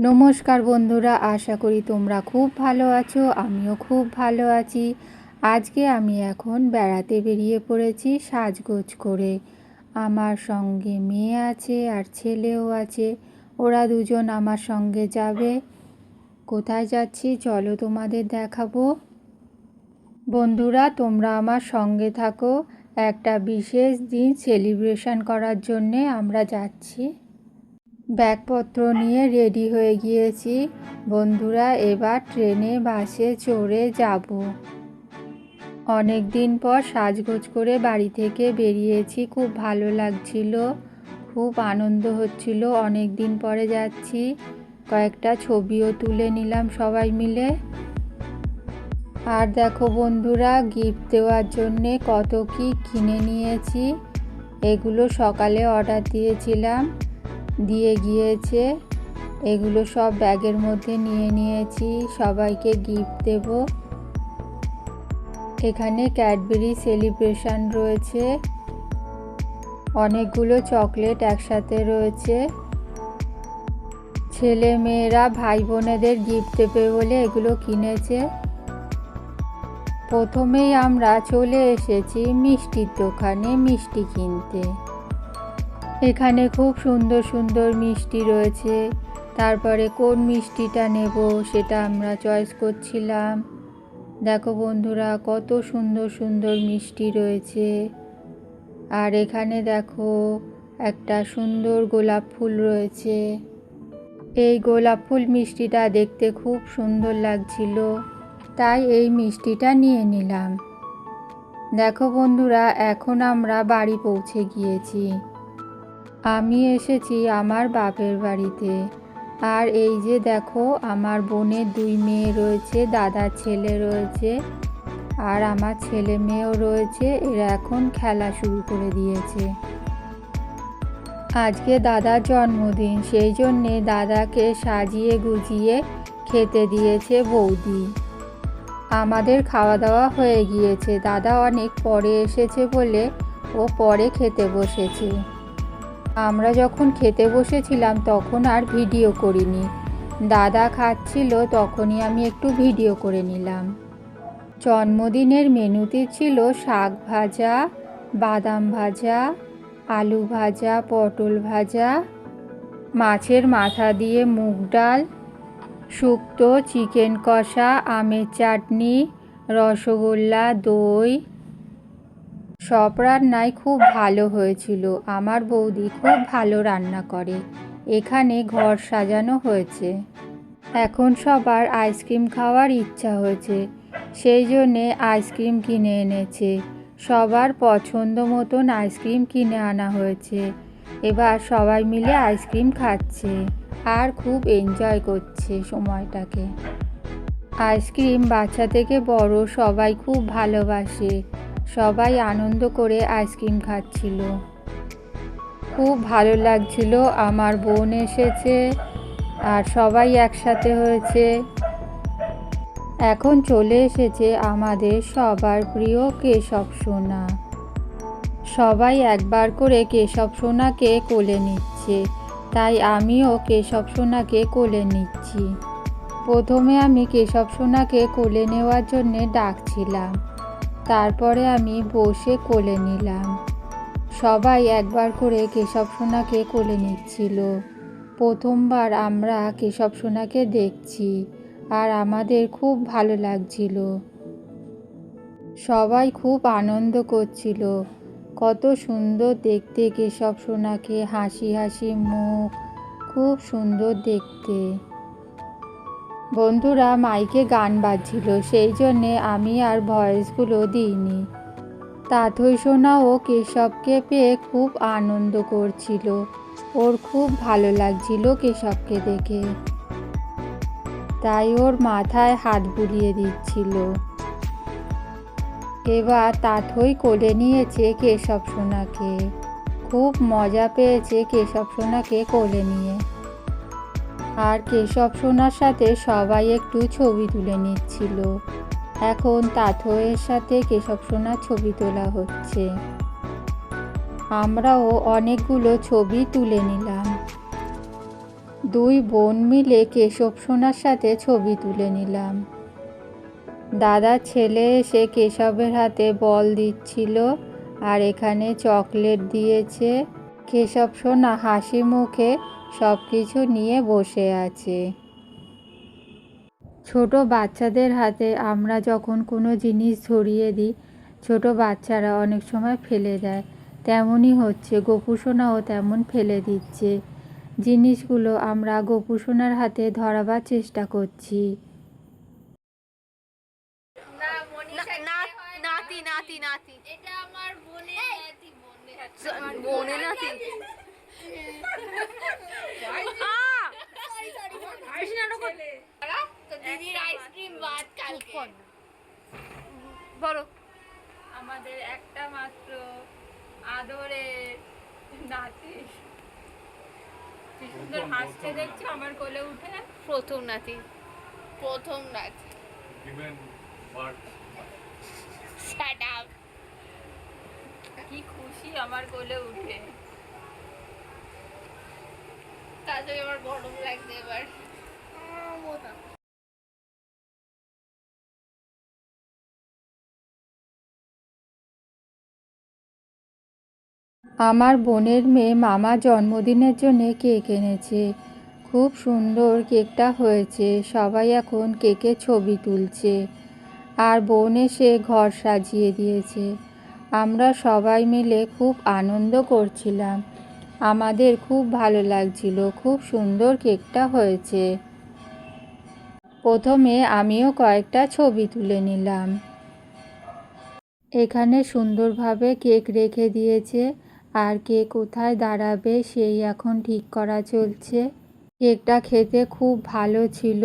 নমস্কার বন্ধুরা, আশা করি তোমরা খুব ভালো আছো, আমিও খুব ভালো আছি। আজকে আমি এখন বেড়াতে বেরিয়ে পড়েছি সাজগোজ করে। আমার সঙ্গে মেয়ে আছে আর ছেলেও আছে, ওরা দুজন আমার সঙ্গে যাবে। কোথায় যাচ্ছি চলো তোমাদের দেখাবো। বন্ধুরা, তোমরা আমার সঙ্গে থাকো, একটা বিশেষ দিন সেলিব্রেশন করার জন্যে আমরা যাচ্ছি। ব্যাগপত্র নিয়ে রেডি হয়ে গিয়েছি। বন্ধুরা, এবার ট্রেনে, বাসে চড়ে যাব। অনেক দিন পর সাজগোজ করে বাড়ি থেকে বেরিয়েছি। খুব ভালো লাগছিল, খুব আনন্দ হচ্ছিল। অনেক দিন পরে যাচ্ছি, কয়েকটা ছবিও তুলে নিলাম সবাই মিলে। আর দেখো বন্ধুরা গিফট দেওয়ার জন্যে কত কি কিনে নিয়েছি, এগুলো সকালে অর্ডার দিয়েছিলাম। দিয়ে গিয়েছে। এগুলো সব ব্যাগের মধ্যে নিয়ে নিয়েছি। সবাইকে গিফট দেব। এখানে ক্যাডবেরি সেলিব্রেশন রয়েছে। অনেকগুলো চকলেট একসাথে রয়েছে। ছেলে মেয়েরা ভাই বোনেদের গিফট দেবে বলে এগুলো কিনেছে। প্রথমেই আমরা চলে এসেছি মিষ্টির দোকানে মিষ্টি কিনতে। এখানে খুব সুন্দর সুন্দর মিষ্টি রয়েছে। তারপরে কোন মিষ্টিটা নেব সেটা আমরা চয়েস করছিলাম। দেখো বন্ধুরা, কত সুন্দর সুন্দর মিষ্টি রয়েছে। আর এখানে দেখো একটা সুন্দর গোলাপ ফুল রয়েছে। এই গোলাপ ফুল মিষ্টিটা দেখতে খুব সুন্দর লাগছিল, তাই এই মিষ্টিটা নিয়ে নিলাম। দেখো বন্ধুরা, এখন আমরা বাড়ি পৌঁছে গিয়েছি। আমি এসেছি আমার বাপের বাড়িতে। আর এই যে দেখো, আমার বোনের দুই মেয়ে রয়েছে, দাদার ছেলে রয়েছে, আর আমার ছেলে মেয়েও রয়েছে, এরা এখন খেলা শুরু করে দিয়েছে। আজকে দাদার জন্মদিন, সেই জন্যে দাদাকে সাজিয়ে গুজিয়ে খেতে দিয়েছে বৌদি। আমাদের খাওয়া দাওয়া হয়ে গিয়েছে, দাদা অনেক পরে এসেছে বলে ও পরে খেতে বসেছে। আমরা যখন খেতে বসেছিলাম তখন আর ভিডিও করিনি। দাদা খাচ্ছিল, তখনই আমি একটু ভিডিও করে নিলাম। জন্মদিনের মেনুতে ছিল শাক ভাজা, বাদাম ভাজা, আলু ভাজা, পটল ভাজা, মাছের মাথা দিয়ে মুগ ডাল, শুক্তো, চিকেন কষা, আমের চাটনি, রসগোল্লা, দই সব রান্নাই খুব ভালো হয়েছিল। আমার বৌদি খুব ভালো রান্না করে। এখানে ঘর সাজানো হয়েছে। এখন সবার আইসক্রিম খাওয়ার ইচ্ছা হয়েছে। সেই জন্যে আইসক্রিম কিনে এনেছে। সবার পছন্দ মতন আইসক্রিম কিনে আনা হয়েছে। এবার সবাই মিলে আইসক্রিম খাচ্ছে আর খুব এনজয় করছে সময়টাকে। আইসক্রিম বাচ্চা থেকে বড় সবাই খুব ভালোবাসে। সবাই আনন্দ করে আইসক্রিম খাচ্ছিল। খুব ভালো লাগছিল, আমার বোন এসেছে আর সবাই একসাথে হয়েছে। এখন চলে এসেছে আমাদের সবার প্রিয় কেশব সোনা। সবাই একবার করে কেশব সোনাকে কোলে নিচ্ছে, তাই আমিও কেশব সোনাকে কোলে নিচ্ছি। প্রথমে আমি কেশব সোনাকে কোলে নেওয়ার জন্যে ডাকছিলাম। তারপরে আমি বসে কোলে নিলাম। সবাই একবার করে কেশব সোনাকে কোলে নিচ্ছিল। প্রথমবার আমরা কেশব সোনাকে দেখছি আর আমাদের খুব ভালো লাগছিল। সবাই খুব আনন্দ করছিল। কত সুন্দর দেখতে কেশব সোনাকে, হাসি হাসি মুখ, খুব সুন্দর দেখতে। বন্ধুরা মাইকে গান বাজছিল, সেই জন্যে আমি আর ভয়েসগুলো দিইনি। তাথই সোনা ও কেশবকে পেয়ে খুব আনন্দ করছিল। ওর খুব ভালো লাগছিল কেশবকে দেখে। তাই ওর মাথায় হাত বুলিয়ে দিচ্ছিল। এবার তাথই কোলে নিয়েছে কেশব সোনাকে। খুব মজা পেয়েছে কেশব সোনাকে কোলে নিয়ে। আর কেশব সোনার সাথে সবাই একটু ছবি তুলে নিচ্ছিল। এখন তাথয়ের সাথে কেশব সোনার ছবি তোলা হচ্ছে। আমরাও অনেকগুলো ছবি তুলে নিলাম। দুই বোন মিলে কেশব সোনার সাথে ছবি তুলে নিলাম। দাদার ছেলে এসে কেশবের হাতে বল দিচ্ছিল আর এখানে চকলেট দিয়েছে। কেশব সোনা হাসি মুখে সব কিছু নিয়ে বসে আছে। ছোট বাচ্চাদের হাতে আমরা যখন কোনো জিনিস ধরিয়ে দিই, ছোট বাচ্চারা অনেক সময় ফেলে দেয়। তেমনই হচ্ছে গোপুসোনাও তেমন ফেলে দিচ্ছে। জিনিসগুলো আমরা গোপুসোনার হাতে ধরাবার চেষ্টা করছি না মনীষা না- কে হয় নাতি নাতি নাতি এটা আমার বোনের নাতি বোনের বোনে নাতি কালকে। বলো। আমাদের একটা মাত্র আদরের নাতি। সুন্দর হাসছে দেখছ? আমার কোলে উঠে প্রথম নাতি। প্রথম নাচ given birth শাট আপ খুশি আমার কোলে উঠে। তাড়াতাড়ি আমার গরম লাগছে এবার। আমার বোনের মেয়ে মামা জন্মদিনের জন্য কেক এনেছে। খুব সুন্দর কেকটা হয়েছে। সবাই এখন কেকের ছবি তুলছে। আর বোন এসে ঘর সাজিয়ে দিয়েছে। আমরা সবাই মিলে খুব আনন্দ করছিলাম। আমাদের খুব ভালো লাগছিল, খুব সুন্দর কেকটা হয়েছে। প্রথমে আমিও কয়েকটা ছবি তুলে নিলাম। এখানে সুন্দরভাবে কেক রেখে দিয়েছে, আর কে কোথায় দাঁড়াবে সেই এখন ঠিক করা চলছে। কেকটা খেতে খুব ভালো ছিল।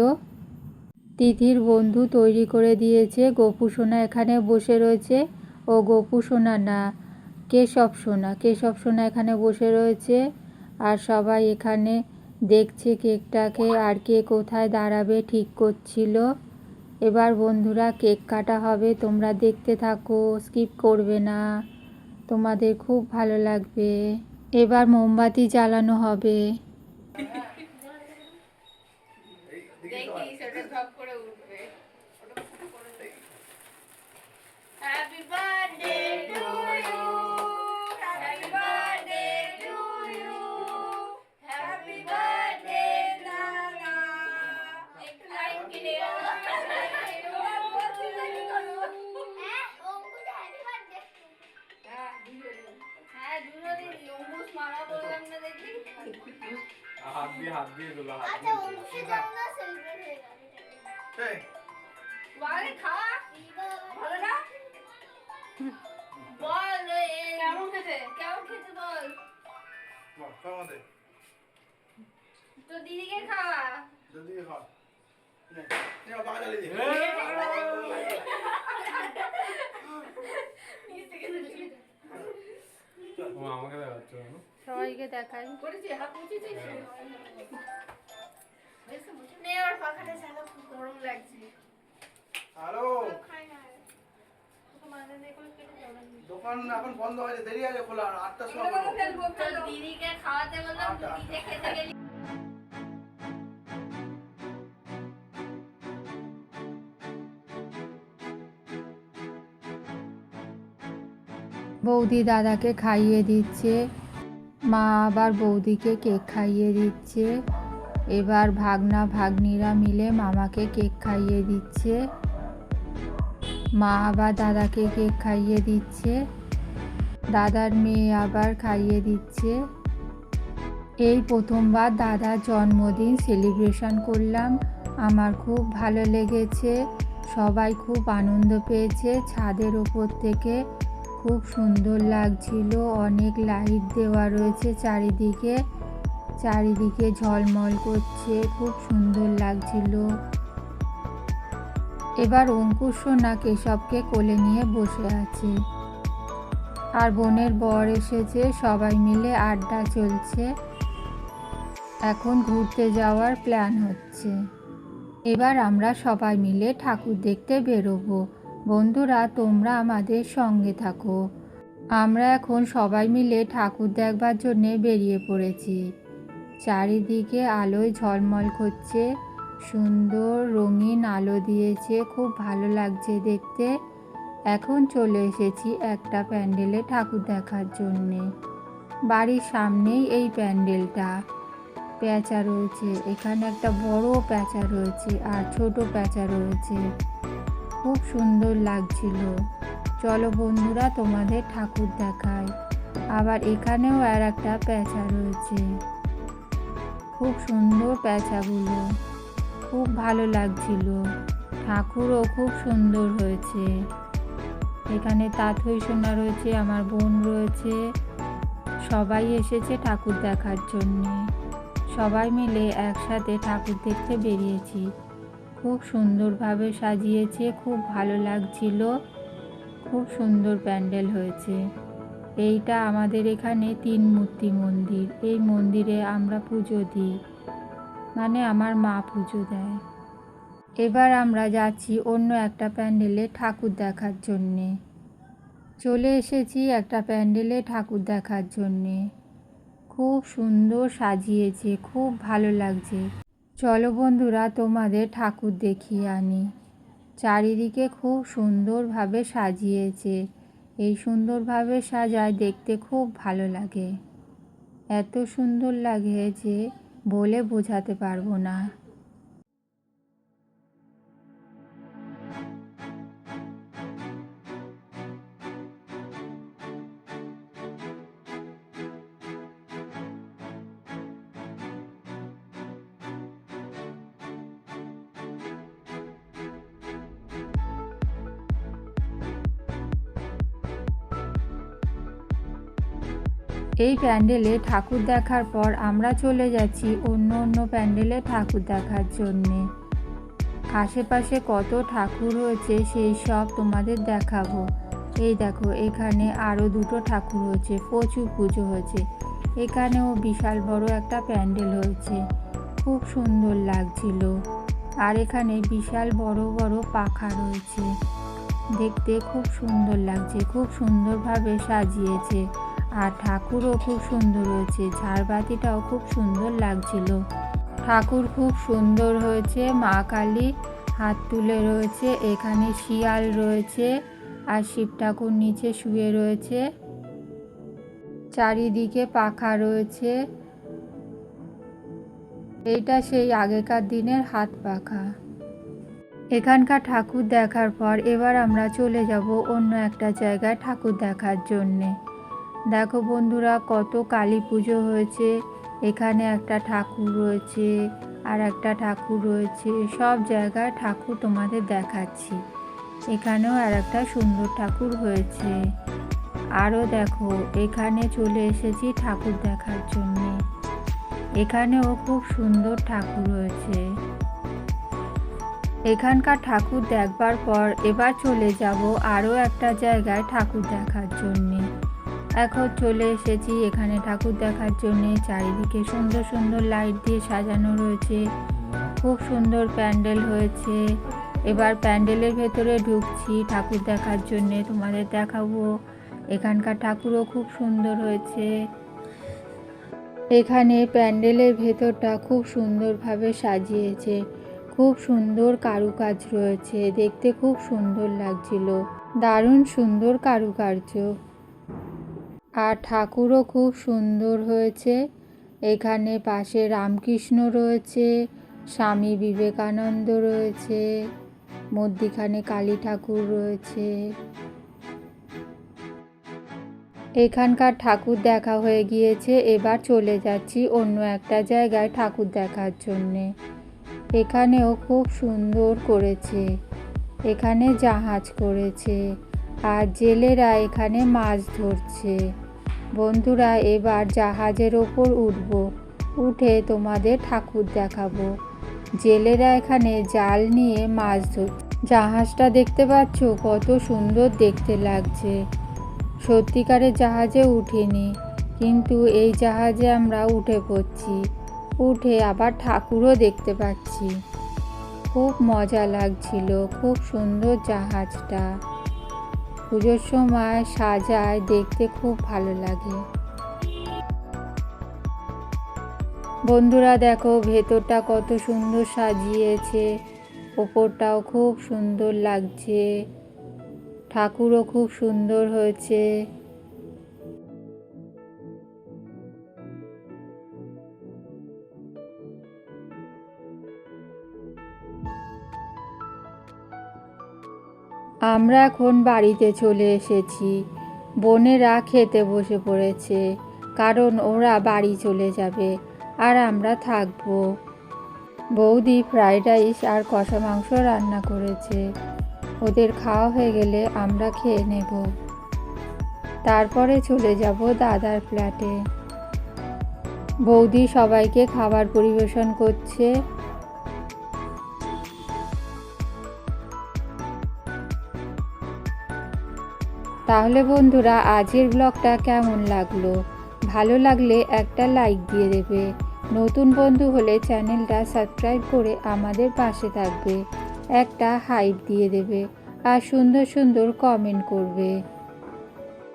তিথির বন্ধু তৈরি করে দিয়েছে গোপু সোনা এখানে বসে রয়েছে। ও গোপু সোনা না কেশব সোনা কেশব সোনা এখানে বসে রয়েছে? আর সবাই এখানে দেখছে কেকটাকে আর কে কোথায় দাঁড়াবে ঠিক করছিল। এবার বন্ধুরা কেক কাটা হবে তোমরা দেখতে থাকো স্কিপ করবে না। তোমাদের খুব ভালো লাগবে। এবার মোমবাতি জ্বালানো হবে দেখি সেটা ঝপ করে উঠবে happy birthday to you happy birthday to you happy birthday নানা একটু লাইট কিনে হ্যাঁ দুজনে অঙ্কুশ মারা বললাম না দেখি হাত দিয়ে হাত দিয়ে দিল হাত আচ্ছা অঙ্কুশে যেমন না সেলিব্রেট হয়ে গেল এই, বাড়ি খাওয়া বাহ, খাও আমাদের। তো দিদিকে খাওয়া। জলদি দিয়ে খাও। নে, নে, বাবা জ্বালিয়ে দে। ও, আমাকে দেখাচ্ছ কেন? সবাইকে দেখাই। করেছি হাত মুছেছিস নে ওর পাখাটা চালা খুব গরম লাগছে হ্যালো দোকান এখন বন্ধ হয়েছে দেরি আছে খোলা আটটার সময় দিদিকে খাওয়াতে বললাম দিদিকে খেতে গেলি। বৌদি দাদাকে খাইয়ে দিচ্ছে মা আবার বৌদিকে কেক খাইয়ে দিচ্ছে। এবার ভাগনা ভাগ্নিরা মিলে মামাকে কেক খাইয়ে দিচ্ছে। মা আবার দাদাকে কেক খাইয়ে দিচ্ছে। দাদার মেয়ে আবার খাইয়ে দিচ্ছে। এই প্রথমবার দাদার জন্মদিন সেলিব্রেশন করলাম। আমার খুব ভালো লেগেছে। সবাই খুব আনন্দ পেয়েছে ছাদের ওপর থেকে। খুব সুন্দর লাগছিল। অনেক লাইট দেওয়া রয়েছে চারিদিকে। চারিদিকে ঝলমল করছে। খুব সুন্দর লাগছিল। এবার অঙ্কুশ সোনা কেশবকে কোলে নিয়ে বসে আছে। আর বোনের বর এসেছে, সবাই মিলে আড্ডা চলছে। এখন ঘুরতে যাওয়ার প্ল্যান হচ্ছে। এবার আমরা সবাই মিলে ঠাকুর দেখতে বেরোবো। বন্ধুরা, তোমরা আমাদের সঙ্গে থাকো। আমরা এখন সবাই মিলে ঠাকুর দেখবার জন্যে বেরিয়ে পড়েছি। চারিদিকে আলোয় ঝলমল করছে। সুন্দর রঙিন আলো দিয়েছে, খুব ভালো লাগছে দেখতে। এখন চলে এসেছি একটা প্যান্ডেলে ঠাকুর দেখার জন্যে। বাড়ির সামনেই এই প্যান্ডেলটা। প্যাঁচা রয়েছে, এখানে একটা বড় প্যাঁচা রয়েছে আর ছোট প্যাঁচা রয়েছে। খুব সুন্দর লাগছিল। চলো বন্ধুরা, তোমাদের ঠাকুর দেখায় আবার এখানেও আর একটা প্যাঁচা রয়েছে। খুব সুন্দর প্যাঁচাগুলো। খুব ভালো লাগছিল। ঠাকুরও খুব সুন্দর হয়েছে। এখানে তাঁতই সোনা রয়েছে, আমার বোন রয়েছে। সবাই এসেছে ঠাকুর দেখার জন্যে। সবাই মিলে একসাথে ঠাকুর দেখতে বেরিয়েছি। খুব সুন্দরভাবে সাজিয়েছে, খুব ভালো লাগছিল। খুব সুন্দর প্যান্ডেল হয়েছে। এইটা আমাদের এখানে তিন মূর্তি মন্দির। এই মন্দিরে আমরা পুজো দিই। মানে আমার মা পুজো দেয়। এবার আমরা যাচ্ছি অন্য একটা প্যান্ডেলে ঠাকুর দেখার জন্যে। চলে এসেছি একটা প্যান্ডেলে ঠাকুর দেখার জন্যে। খুব সুন্দর সাজিয়েছে, খুব ভালো লাগছে। চলো বন্ধুরা, তোমাদের ঠাকুর দেখিয়ে আনি। চারিদিকে খুব সুন্দরভাবে সাজিয়েছে। এই সুন্দরভাবে সাজায় দেখতে খুব ভালো লাগে। এত সুন্দর লাগে যে বলে বোঝাতে পারব না। এই প্যান্ডেলে ঠাকুর দেখার পর আমরা চলে যাচ্ছি অন্য অন্য প্যান্ডেলে ঠাকুর দেখার জন্যে। আশেপাশে কত ঠাকুর হয়েছে সেই সব তোমাদের দেখাবো। এই দেখো, এখানে আরও দুটো ঠাকুর হয়েছে প্রচুর পুজো হয়েছে। এখানেও বিশাল বড় একটা প্যান্ডেল হয়েছে, খুব সুন্দর লাগছিল। আর এখানে বিশাল বড় বড় পাখা রয়েছে, দেখতে খুব সুন্দর লাগছে, খুব সুন্দরভাবে সাজিয়েছে। আর ঠাকুরও খুব সুন্দর হয়েছে। ঝাড়বাতিটাও খুব সুন্দর লাগছিল। ঠাকুর খুব সুন্দর হয়েছে, মা কালী হাত তুলে রয়েছে, এখানে শিয়াল রয়েছে আর শিব ঠাকুর নিচে শুয়ে রয়েছে। চারিদিকে পাখা রয়েছে। এইটা সেই আগেকার দিনের হাত পাখা। এখানকার ঠাকুর দেখার পর এবার আমরা চলে যাব অন্য একটা জায়গায় ঠাকুর দেখার জন্যে। দেখো বন্ধুরা, কত কালী পুজো হয়েছে। এখানে একটা ঠাকুর রয়েছে আর একটা ঠাকুর রয়েছে। সব জায়গায় ঠাকুর তোমাদের দেখাচ্ছি। এখানেও আর একটা সুন্দর ঠাকুর হয়েছে। আরও দেখো, এখানে চলে এসেছি ঠাকুর দেখার জন্যে। এখানেও খুব সুন্দর ঠাকুর হয়েছে এখানকার ঠাকুর দেখবার পর এবার চলে যাব আরও একটা জায়গায় ঠাকুর দেখার জন্যে। এখন চলে এসেছি এখানে ঠাকুর দেখার জন্যে। চারিদিকে সুন্দর সুন্দর লাইট দিয়ে সাজানো রয়েছে। খুব সুন্দর প্যান্ডেল হয়েছে। এবার প্যান্ডেলের ভেতরে ঢুকছি ঠাকুর দেখার জন্যে, তোমাদের দেখাবো। এখানকার ঠাকুরও খুব সুন্দর হয়েছে। এখানে প্যান্ডেলের ভেতরটা খুব সুন্দরভাবে সাজিয়েছে। খুব সুন্দর কারুকাজ রয়েছে, দেখতে খুব সুন্দর লাগছিল। দারুণ সুন্দর কারুকার্য। আর ঠাকুরও খুব সুন্দর হয়েছে। এখানে পাশে রামকৃষ্ণ রয়েছে, স্বামী বিবেকানন্দ রয়েছে, মধ্যিখানে কালী ঠাকুর রয়েছে। এখানকার ঠাকুর দেখা হয়ে গিয়েছে, এবার চলে যাচ্ছি অন্য একটা জায়গায় ঠাকুর দেখার জন্যে। এখানেও খুব সুন্দর করেছে, এখানে জাহাজ করেছে, আর জেলেরা এখানে মাছ ধরছে। বন্ধুরা, এবার জাহাজের ওপর উঠব। উঠে তোমাদের ঠাকুর দেখাবো। জেলেরা এখানে জাল নিয়ে মাছ ধর, জাহাজটা দেখতে পাচ্ছ? কত সুন্দর দেখতে লাগছে। সত্যিকারের জাহাজে উঠিনি, কিন্তু এই জাহাজে আমরা উঠে পড়ছি। উঠে আবার ঠাকুরও দেখতে পাচ্ছি। খুব মজা লাগছিল, খুব সুন্দর জাহাজটা। পুজোর সময় সাজায়, দেখতে খুব ভালো লাগে। বন্ধুরা দেখো, ভেতরটা কত সুন্দর সাজিয়েছে, ওপরটাও খুব সুন্দর লাগছে, ঠাকুরও খুব সুন্দর হয়েছে। আমরা এখন বাড়িতে চলে এসেছি। বোনেরা খেতে বসে পড়েছে, কারণ ওরা বাড়ি চলে যাবে আর আমরা থাকব। বৌদি ফ্রাইড রাইস আর কষা মাংস রান্না করেছে। ওদের খাওয়া হয়ে গেলে আমরা খেয়ে নেব। তারপরে চলে যাব দাদার ফ্ল্যাটে। বৌদি সবাইকে খাবার পরিবেশন করছে। তাহলে বন্ধুরা, আজকের ব্লগটা কেমন লাগল? ভালো লাগলে একটা লাইক দিয়ে দেবে। নতুন বন্ধু হলে চ্যানেলটা সাবস্ক্রাইব করে আমাদের পাশে থাকবে। একটা হাইপ দিয়ে দেবে আর সুন্দর সুন্দর কমেন্ট করবে।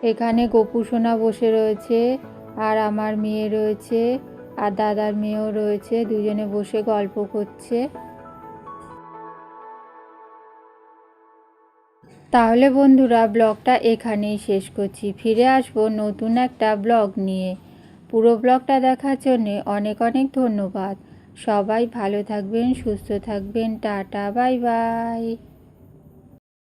এখানে গোপু সোনা বসে রয়েছে আর আমার মেয়ে রয়েছে আর দাদার মেয়েও রয়েছে। দুজনে বসে গল্প করছে। তাহলে বন্ধুরা ব্লগটা এখানেই শেষ করছি। ফিরে আসব নতুন একটা ব্লগ নিয়ে। পুরো ব্লগটা দেখার জন্যে অনেক অনেক ধন্যবাদ। সবাই ভালো থাকবেন, সুস্থ থাকবেন। Tata, bye bye.